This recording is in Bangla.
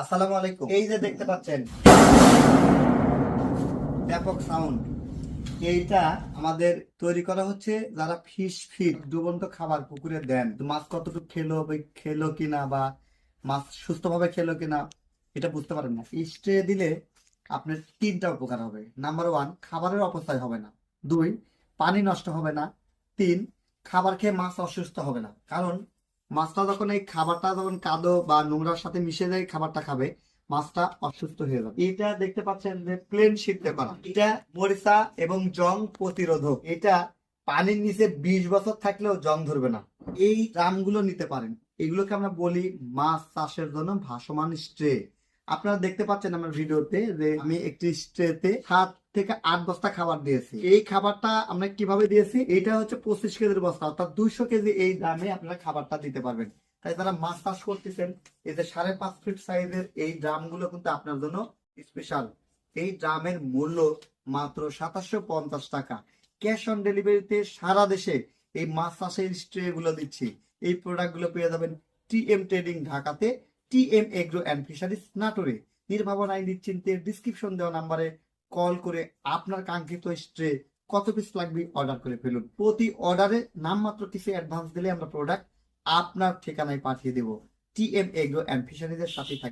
আসসালামু আলাইকুম। এই যে দেখতে পাচ্ছেন, ব্যাপক সাউন্ড এইটা আমাদের তৈরি করা হচ্ছে যারা ফিশ ফিট ডুবন্ত খাবার পুকুরে দেন। মাছ কতটুকু খেলো খেলো কিনা বা মাছ সুস্থভাবে খেলো কিনা, এটা বুঝতে পারেন না। স্ট্রে দিলে আপনার তিনটা উপকার হবে। নাম্বার ওয়ান খাবারের অপচয় হবে না। দুই, পানি নষ্ট হবে না। তিন, খাবার খেয়ে মাছ অসুস্থ হবে না। কারণ মাছটা যখন এই খাবারটা যখন কাদো বা নোংরার সাথে মিশে যায়, খাবারটা খাবে, মাছটা অসুস্থ হয়ে যাবে। এটা দেখতে পাচ্ছেন যে প্লেন সিদ্ধ করা। এটা মরিচা এবং জং প্রতিরোধক। এটা পানির নিচে বিশ বছর থাকলেও জং ধরবে না। এই রামগুলো নিতে পারেন। এগুলোকে আমরা বলি মাছ চাষের জন্য ভাসমান স্ট্রে। আপনারা দেখতে পাচ্ছেন আমার ভিডিওতে যে আমি একটি স্ট্রেতে সাত থেকে আট বস্তা খাবার দিয়েছি। এই খাবারটা আমরা কীভাবে দিয়েছি? এটা হচ্ছে পঁচিশ কেজির বস্তা, অর্থাৎ দুইশো কেজি এই দামে আপনারা খাবারটা দিতে পারবেন। তাই যারা মাছ চাষ করতেছেন, এই যে সাড়ে পাঁচ ফিট সাইজের এই ড্রামগুলো কিন্তু আপনার জন্য স্পেশাল এই ড্রামের মূল্য মাত্র সাতাশশো পঞ্চাশ টাকা। ক্যাশ অন ডেলিভারিতে সারা দেশে এই মাছ চাষের স্ট্রে গুলো দিচ্ছি। এই প্রোডাক্টগুলো পেয়ে যাবেন টি এম ট্রেডিং ঢাকাতে। টি এগ্রো অ্যান্ড ফিশারিজ, নাটোরে। নির্ভাবনায়, নিশ্চিন্তে ডিসক্রিপশন দেওয়া নাম্বারে কল করে আপনার কাঙ্ক্ষিত স্ট্রে কত পিস লাগবে অর্ডার করে ফেলুন। প্রতি অর্ডারে নামমাত্র কিছু অ্যাডভান্স দিলে আমরা প্রোডাক্ট আপনার ঠিকানায় পাঠিয়ে দেবো। টি এম এগ্রো অ্যান্ড ফিশারিজের সাথে থাকবে